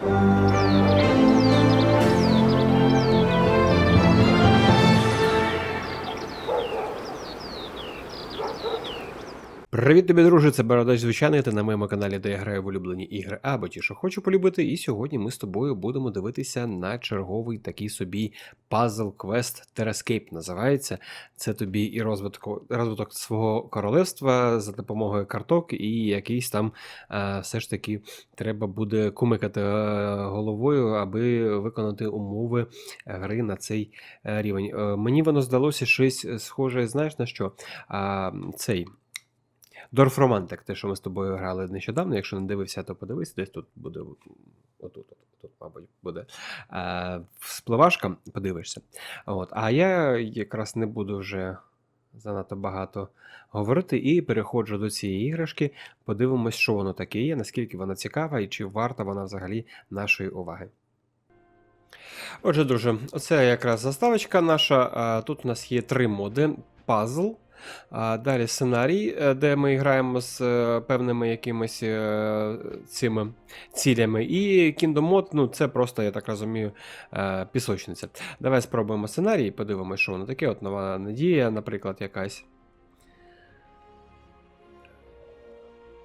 Thank you. Привіт тобі, друже, це Бородач звичайний, ти на моєму каналі, де я граю в улюблені ігри або ті, що хочу полюбити. І сьогодні ми з тобою будемо дивитися на черговий такий собі Puzzle Quest Terrascape називається. Це тобі і розвиток, розвиток свого королевства за допомогою карток, і якийсь там е, все ж таки треба буде кумикати е, головою, аби виконати умови гри на цей е, рівень. Мені воно здалося щось схоже, знаєш на що? Цей. Дорф Романтик, те, що ми з тобою грали нещодавно. Якщо не дивився, то подивись, десь тут буде. Отут, тут, мабуть, буде е, спливашка, подивишся. От. А я якраз не буду вже занадто багато говорити і переходжу до цієї іграшки. Подивимось, що воно таке є, наскільки вона цікава і чи варта вона взагалі нашої уваги. Отже, друже, оце якраз заставочка наша. Тут у нас є три моди: пазл. Далі сценарій, е, де ми граємо з е, певними якимись е, цими цілями. І Kingdom ну це просто, я так розумію, пісочниця. Давай спробуємо сценарій і подивимося, що воно таке. От нова надія, наприклад, якась.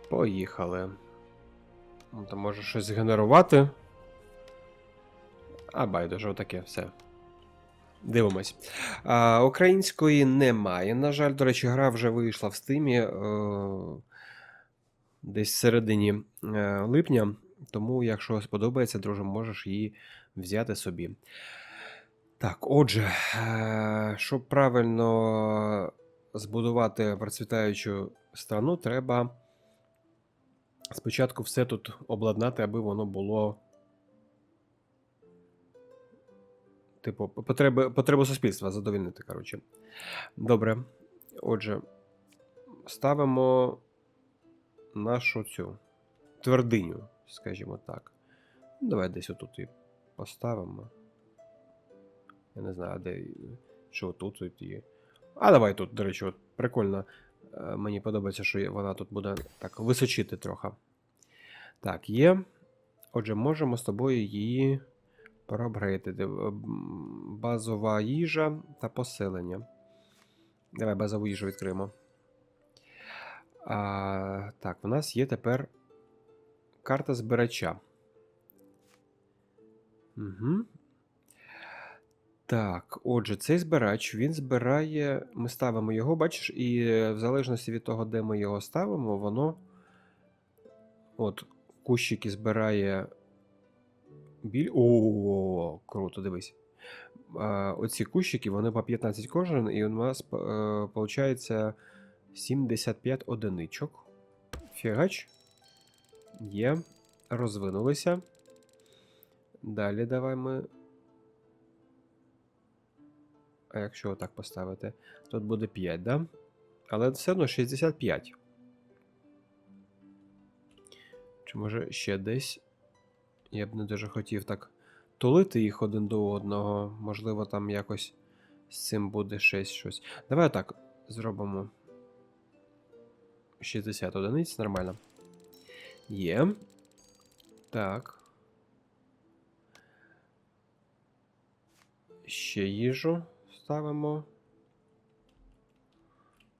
Поїхали. Ну, Там може щось згенерувати. А байдуже, отаке все. Дивимось. А, Української немає. На жаль, до речі, гра вже вийшла в стимі е, десь в середині е, липня. Тому, якщо сподобається, друже, можеш її взяти собі. Так, отже, е, щоб правильно збудувати процвітаючу страну, треба спочатку все тут обладнати, аби воно було. Типу, потреби, потребу суспільства задовільнити, коротше. Добре. Отже, ставимо нашу цю твердиню, скажімо так. Давай десь отут і поставимо. Я не знаю, де. Що тут є. А давай тут, до речі, от прикольно. Е, Мені подобається, що вона тут буде так височити трохи. Так, є. Отже, можемо з тобою її. Проапгрейдити. Базова їжа та поселення. Давай базову їжу відкриємо. А, Так, у нас є тепер карта збирача. Угу. Так, отже, цей збирач він збирає. Ми ставимо його, бачиш, і в залежності від того, де ми його ставимо, воно. От, кущики збирає. Біль... О, круто, дивись. Оці кущики, вони по 15 кожен, і у нас виходить 75 одиничок. Фігач. Є. Розвинулися. Далі давай ми. А якщо отак поставити, тут буде 5, да? Але все одно 65. Чи може ще десь? Я б не дуже хотів так тулити їх один до одного. Можливо, там якось з цим буде щось щось. Давай так зробимо 60 одиниць, нормально. Є. Так. Ще їжу ставимо.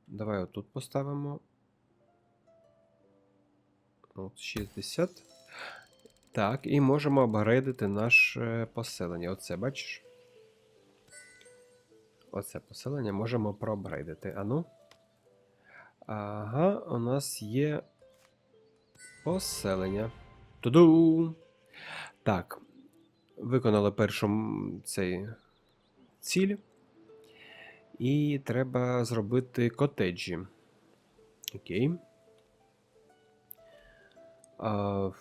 Давай отут поставимо. От 60. Так, і можемо апгрейдити наше поселення. Оце, бачиш? Оце поселення можемо проапгрейдити. Ану. Ага, у нас є поселення. Туду! Так. Виконали першу цей ціль. І треба зробити котеджі. Окей. А,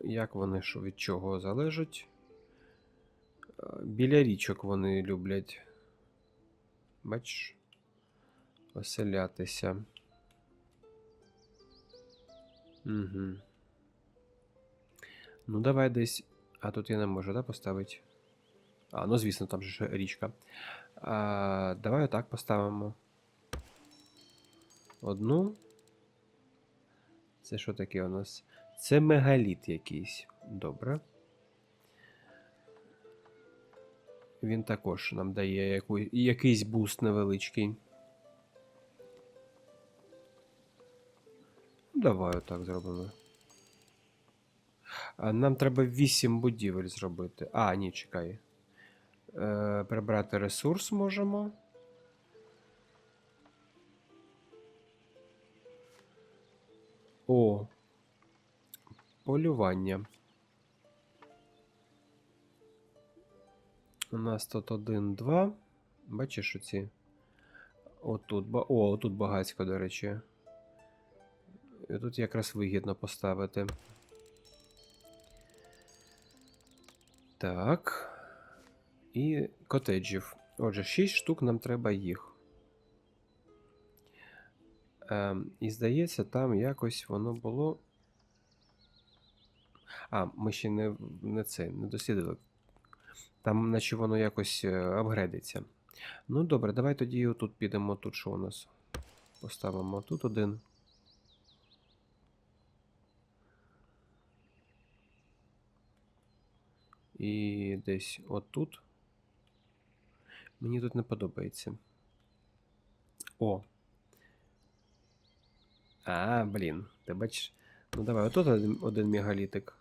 як вони від чого залежать? Біля річок вони люблять. Бачиш? Оселятися. Угу. Ну, давай десь. А тут я не можу, да, поставити? А, ну звісно, там же річка. А, Давай отак поставимо. Одну. Це що таке у нас? Це мегаліт якийсь. Добре. Він також нам дає яку... якийсь буст невеличкий. Давай отак зробимо. Нам треба 8 будівель зробити. А, ні, чекай. Е, прибрати ресурс можемо. О. Полювання. У нас тут один, два. Бачиш оці? Отут. О, отут багацько, до речі. І тут якраз вигідно поставити. Так. І котеджів. Отже, 6 штук нам треба їх. Ем, і здається, там якось воно було. А, ми ще не, не це, не дослідили. Там, наче воно якось е, апгрейдиться. Ну, добре, давай тоді отут підемо. Тут що у нас? Поставимо тут один. І десь отут. Мені тут не подобається. О. А, блін, ти бачиш. Ну давай, отут один, один мегалітик.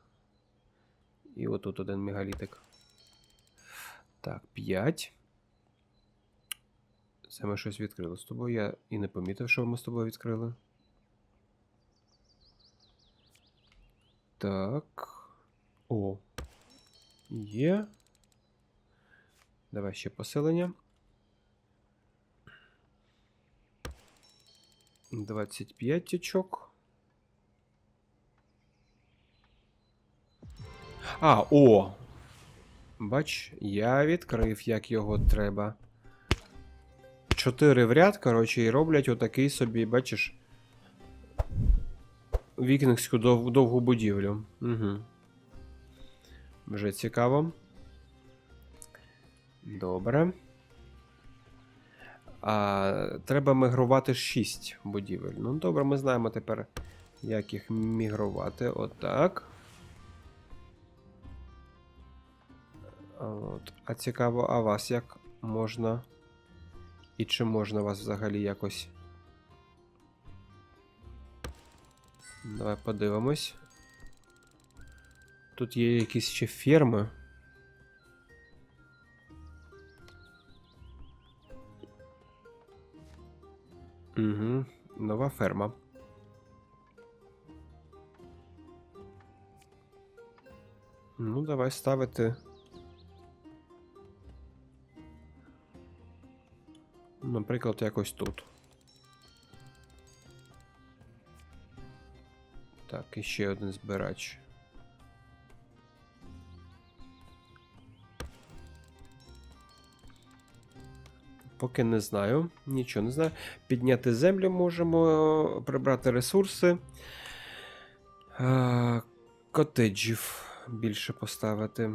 І отут один мегалітик. Так, 5. Це ми щось відкрили з тобою. Я і не помітив, що ми з тобою відкрили. Так. О. Є. Давай ще поселення. 25 очок. А, о! Бач, я відкрив, як його треба. Чотири в ряд, коротше, і роблять отакий собі, бачиш. Вікінгську дов довгу будівлю. Угу. Вже цікаво. Добре. А, Треба мігрувати 6 будівель. Ну, добре, ми знаємо тепер, як їх мігрувати. Отак. От. А цікаво, а вас як можна? І чи можна вас взагалі якось. Давай подивимось. Тут є якісь ще ферми. Угу, нова ферма. Ну, давай ставити. Наприклад, якось тут. Так, і ще один збирач. Поки не знаю, нічого не знаю. Підняти землю можемо, прибрати ресурси. Котеджів більше поставити.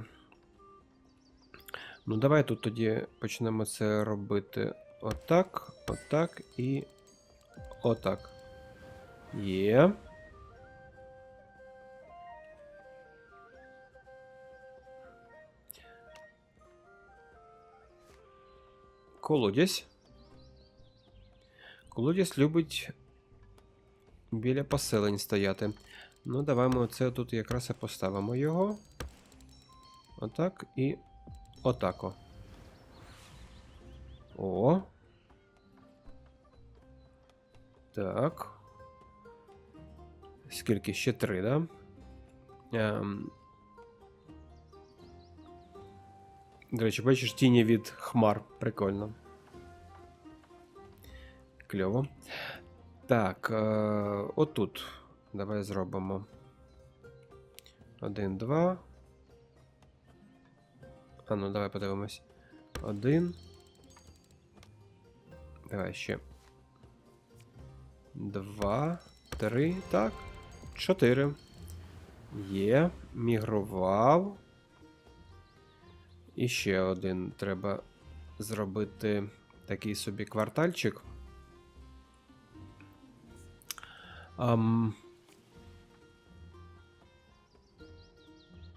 Ну, давай тут тоді почнемо це робити отак, отак і отак. Є. Колодязь. Колодязь любить біля поселень стояти. Ну, давай ми оце тут якраз і поставимо його. Отак і отако. О. Так. Скільки ще три, да? Ем... До речі, бачиш тіні від хмар. Прикольно. Кльово. Так, е, отут. Давай зробимо. Один, два. А ну, давай подивимось. Один. Давай ще. Два, три, так. Чотири. Є. Мігрував. І ще один треба зробити такий собі квартальчик. Ам...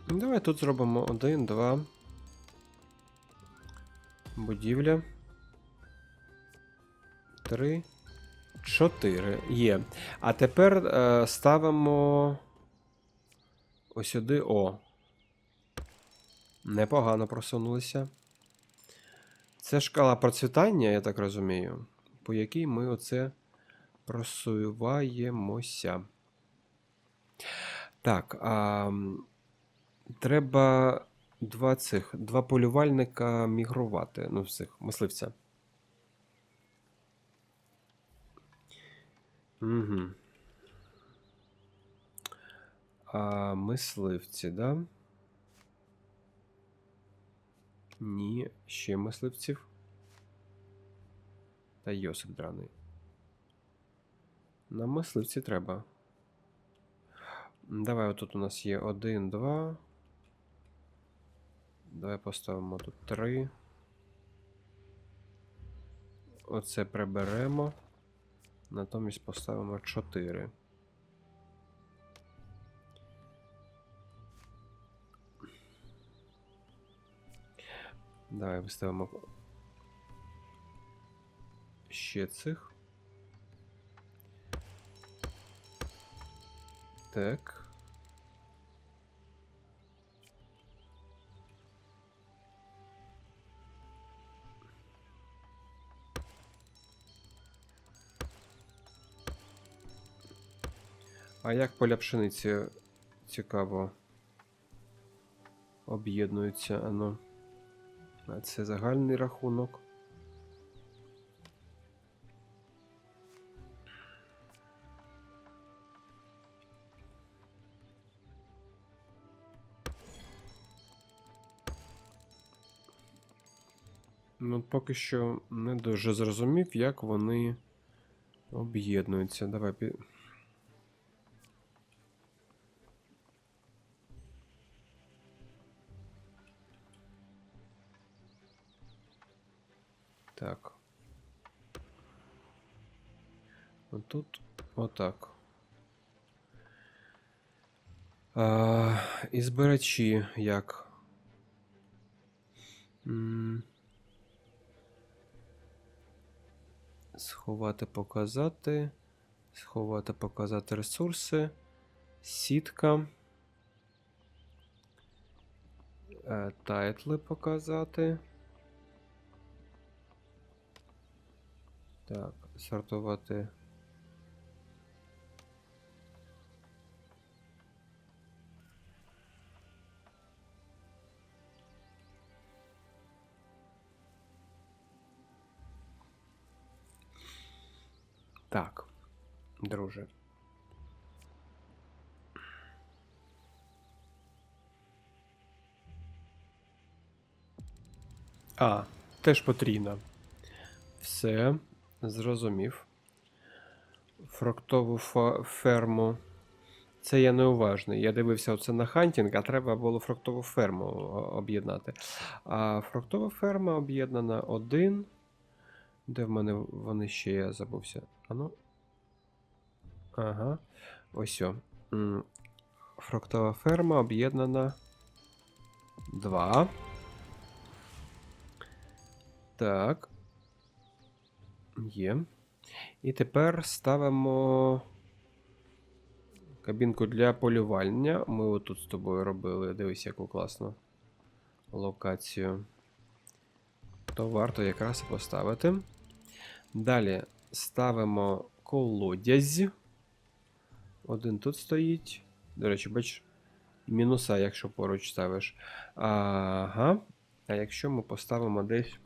Давай тут зробимо один, два. Будівля. Три. Чотири. Є. А тепер е, ставимо ось сюди О. Непогано просунулися. Це шкала процвітання, я так розумію, по якій ми оце просуваємося. Так, а, треба два цих, два полювальника мігрувати. Ну, цих, мисливця. Угу. А мисливці, да? Ні, ще мисливців. Та Йосип драний. На мисливці треба. Давай, отут у нас є один, два. Давай поставимо тут три. Оце приберемо. Натомість поставимо 4. Давай виставимо ще цих. Так. А як поля пшениці цікаво об'єднуються, ано. А це загальний рахунок. Ну, поки що не дуже зрозумів, як вони об'єднуються. Давай. Так. Отут отак. А, і як? М. Сховати, показати. Сховати, показати ресурси. Сітка. Е, Тайтли показати. Так, сортувати. Так, друже. А, теж потрібно. Все, зрозумів. Фруктову ферму. Це я неуважний. Я дивився оце на хантінг, а треба було фруктову ферму об'єднати. А фруктова ферма об'єднана один. Де в мене вони ще я забувся? Ану. Ага. Ось. о. Фруктова ферма об'єднана. Два. Так. Є. І тепер ставимо кабінку для полювання. Ми отут з тобою робили. Дивись, яку класну локацію. То варто якраз поставити. Далі ставимо колодязь. Один тут стоїть. До речі, бач, мінуса, якщо поруч ставиш. Ага. А якщо ми поставимо десь.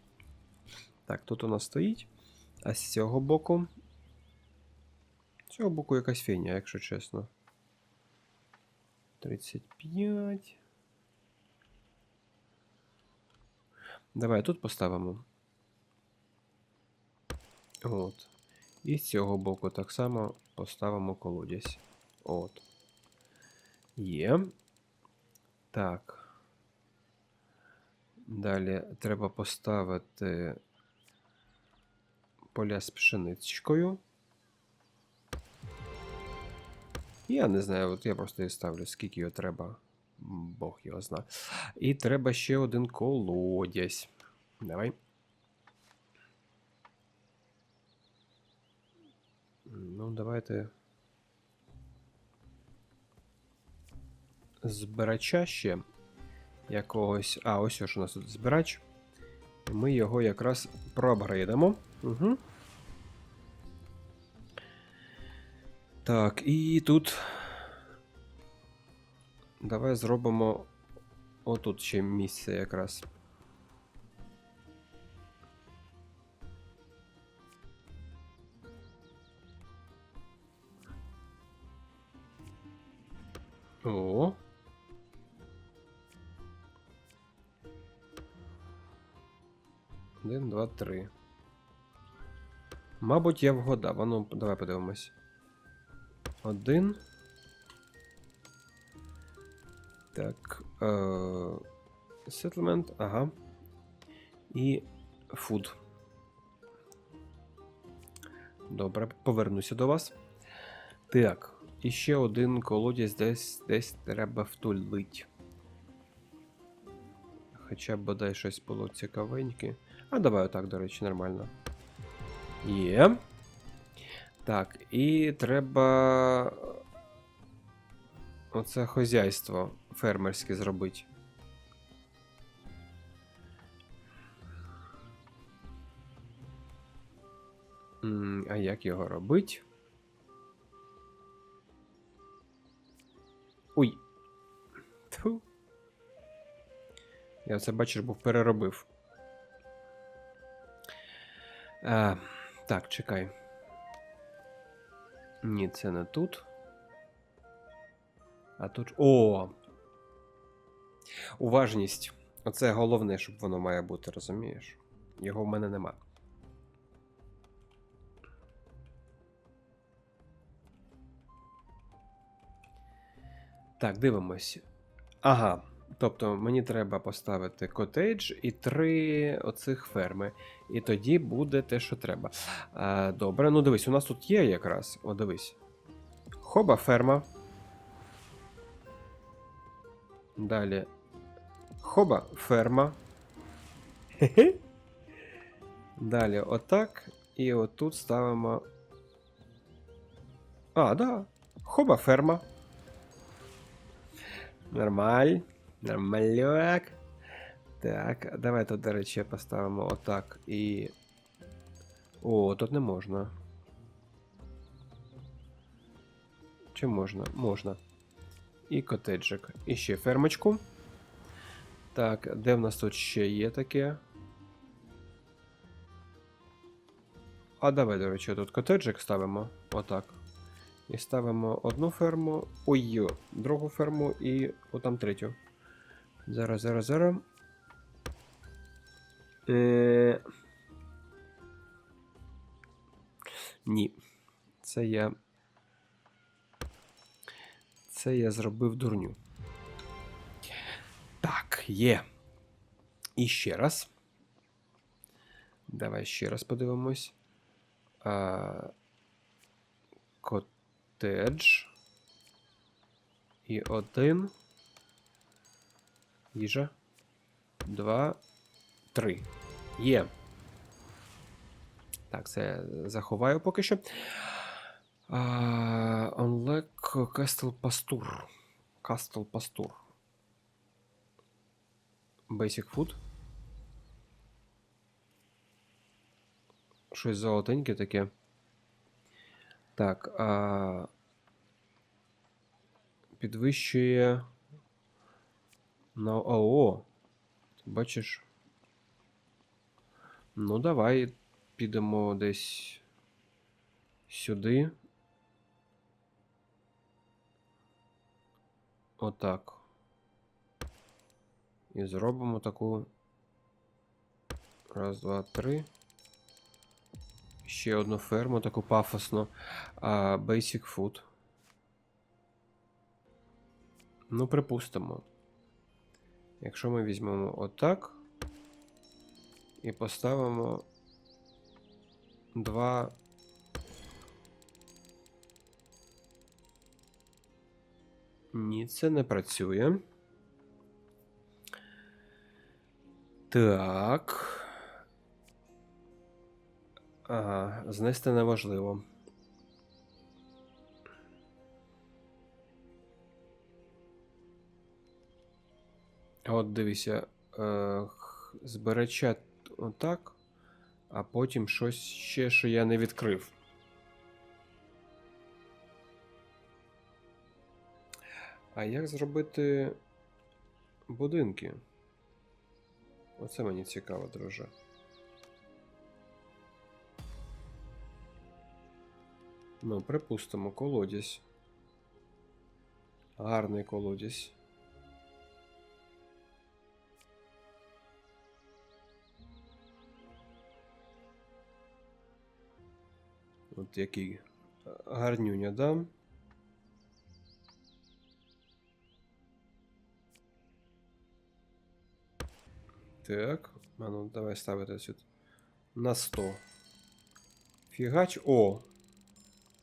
Так, тут у нас стоїть. А з цього боку. З цього боку якась фігня, якщо чесно. 35. Давай тут поставимо. От. І з цього боку так само поставимо колодязь. От. Є. Так. Далі треба поставити поля з пшеничкою. Я не знаю, от я просто її ставлю, скільки його треба. Бог його зна. І треба ще один колодязь. Давай. Ну, давайте. Збирача ще якогось. А, ось ось у нас тут збирач. Ми його якраз проапгрейдимо. Угу. Так, і тут. Давай зробимо отут ще місце якраз. О. Один, два, три. Мабуть, я вгадав. Ну, давай подивимось. Один. Так. Е Settlement, ага. І food. Добре, повернуся до вас. Так. І ще один колодязь десь десь треба втулить. Хоча б бодай щось було цікавеньке. А давай отак, до речі, нормально. Є. Так, і треба. Оце хозяйство фермерське зробити. А як його робити? Ой. Тьфу. Я це, бачиш, був переробив. А, так, чекай. Ні, це не тут. А тут. О! Уважність. Оце головне, щоб воно має бути, розумієш? Його в мене нема. Так, дивимось. Ага. Тобто мені треба поставити котедж і три оцих ферми. І тоді буде те, що треба. А, добре, ну дивись, у нас тут є якраз. О, дивись. Хоба ферма. Далі. Хоба ферма. Далі отак. І отут ставимо. А, да. Хоба ферма. Нормаль. Нормальок. Так, давай тут, до речі, поставимо отак і. О, тут не можна. Чи можна? Можна. І котеджик. І ще фермочку. Так, де в нас тут ще є таке? А давай, до речі, тут котеджик ставимо. Отак. І ставимо одну ферму. Ой, другу ферму і отам третю. Зараз, зараз, зараз. Е... Ні. Це я. Це я зробив дурню. Так, є. І ще раз. Давай ще раз подивимось. А... Котедж. І один. Їжа. Два. Три. Є. Так, це заховаю поки що. Unlock Castle Pastur. Castle Pastur. Basic Food. Щось золотеньке таке. Так. А... Підвищує. На ООО. Бачиш? Ну, давай підемо десь сюди. Отак. І зробимо таку. Раз, два, три. Ще одну ферму, таку пафосну. Basic Food. Ну, припустимо. Якщо ми візьмемо отак і поставимо два. Ні, це не працює. Так. Ага, знести неможливо. От дивися, е, збереча отак, а потім щось ще, що я не відкрив. А як зробити будинки? Оце мені цікаво, друже. Ну, припустимо, колодязь. Гарний колодязь. От який гарнюня, да? Так, а ну давай ставити сюди. На 100. Фігач. О!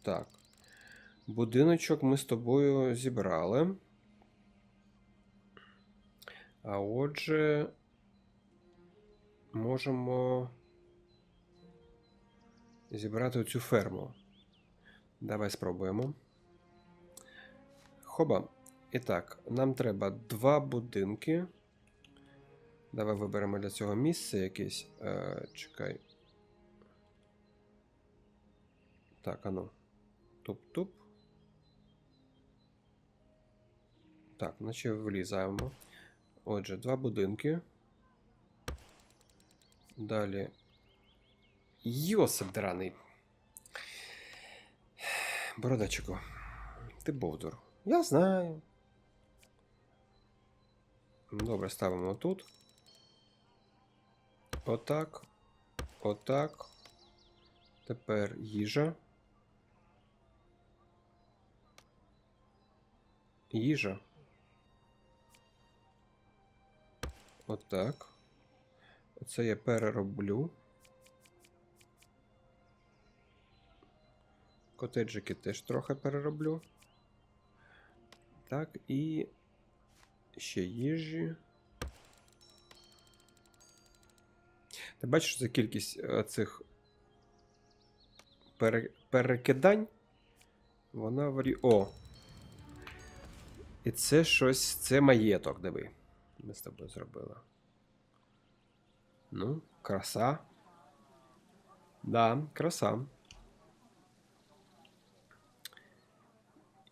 Так. Будиночок ми з тобою зібрали. А отже, можемо зібрати оцю ферму. Давай спробуємо. Хоба. І так, нам треба два будинки. Давай виберемо для цього місце якесь. Е, чекай. Так, ану. Туп-туп. Так, наче влізаємо. Отже, два будинки. Далі. Йосип драний. Бородачику. Ти бовдур. Я знаю. Добре, ставимо тут. Отак. Отак. Тепер їжа. Їжа. Отак. Оце я перероблю. Котеджики теж трохи перероблю. Так, і ще їжі. Ти бачиш за кількість е, цих пере... перекидань? Вона варі. О! І це щось. Це маєток, диви. Ми з тобою зробили. Ну, краса. Да, краса.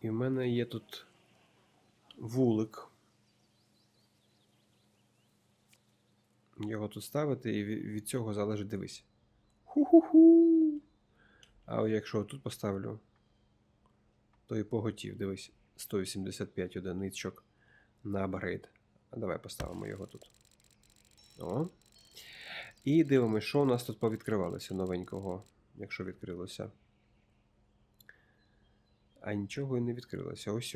І в мене є тут вулик. Його тут ставити, і від цього залежить дивись. Ху-ху-ху. А якщо тут поставлю, то і поготів, дивись, 185 одиничок на апгрейд. А давай поставимо його тут. О. І дивимося, що у нас тут повідкривалося новенького, якщо відкрилося. А нічого і не відкрилося. Ось.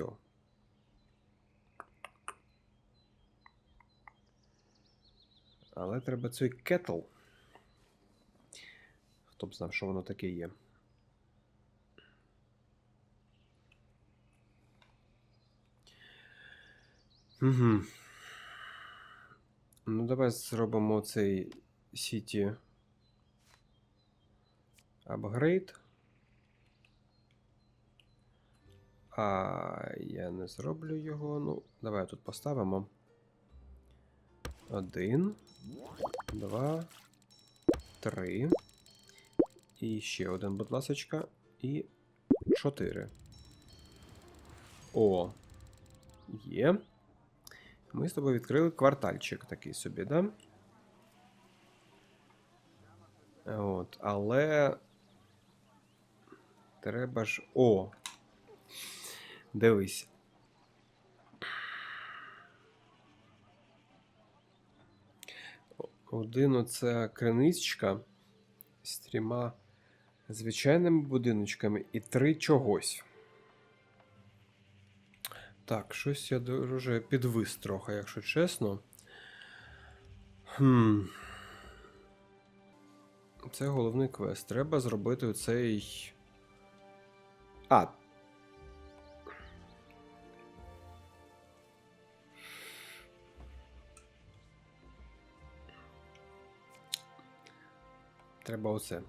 Але треба цей кетл. Хто б знав, що воно таке є. Угу. Ну, давай зробимо цей City апгрейд. А я не зроблю його. Ну, давай тут поставимо. Один, два, три. І ще один, будь ласочка. І чотири. О. Є. Ми з тобою відкрили квартальчик такий собі, да? От, але. Треба ж. О! Дивись. Один оце криничка з трьома звичайними будиночками і три чогось. Так, щось я дуже підвис трохи, якщо чесно. Хм. Це головний квест. Треба зробити цей. А. Треба оце.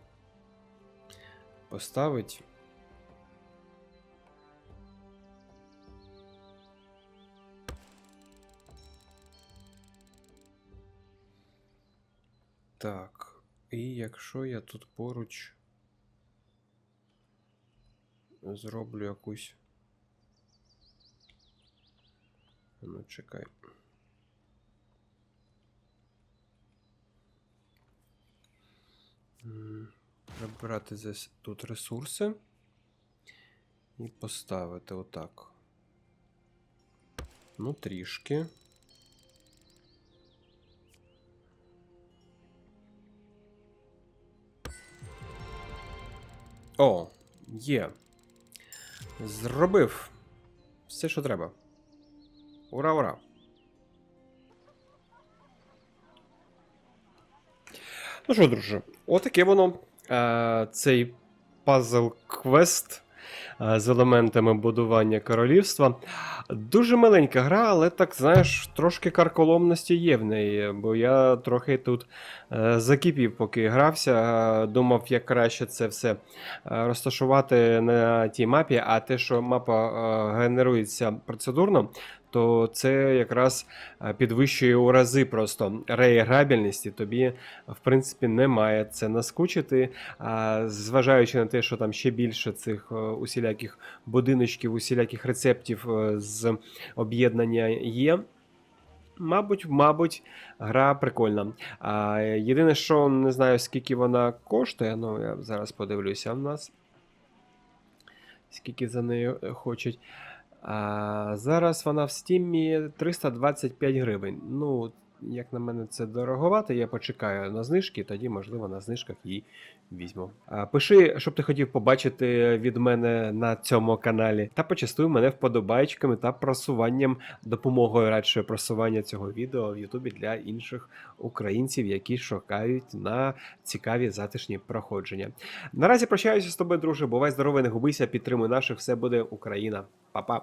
Поставить. Так. І якщо я тут поруч зроблю якусь. Ну, чекай. Треба брати зас- тут ресурси і поставити отак. Ну, трішки. О, є. Зробив все, що треба. Ура, ура! Ну що, друже, отаке воно. Е, цей пазл квест е, з елементами будування королівства. Дуже маленька гра, але так, знаєш, трошки карколомності є в неї, бо я трохи тут е, закипів, поки грався. Думав, як краще це все розташувати на тій мапі, а те, що мапа генерується процедурно, то це якраз е, підвищує у рази просто реіграбельності. Тобі, в принципі, не має це наскучити. А зважаючи на те, що там ще більше цих е, усіляких будиночків, усіляких рецептів е, з об'єднання є. Мабуть, мабуть, гра прикольна. А, єдине, що не знаю, скільки вона коштує. Ну, я зараз подивлюся в нас. Скільки за нею хочуть. А, зараз вона в стімі 325 гривень. Ну, як на мене, це дороговато. Я почекаю на знижки, тоді, можливо, на знижках її візьму. А, пиши, щоб ти хотів побачити від мене на цьому каналі. Та почастуй мене вподобайками та просуванням, допомогою радше просування цього відео в Ютубі для інших українців, які шукають на цікаві затишні проходження. Наразі прощаюся з тобою, друже. Бувай здоровий, не губися, підтримуй наших, все буде Україна. Па-па.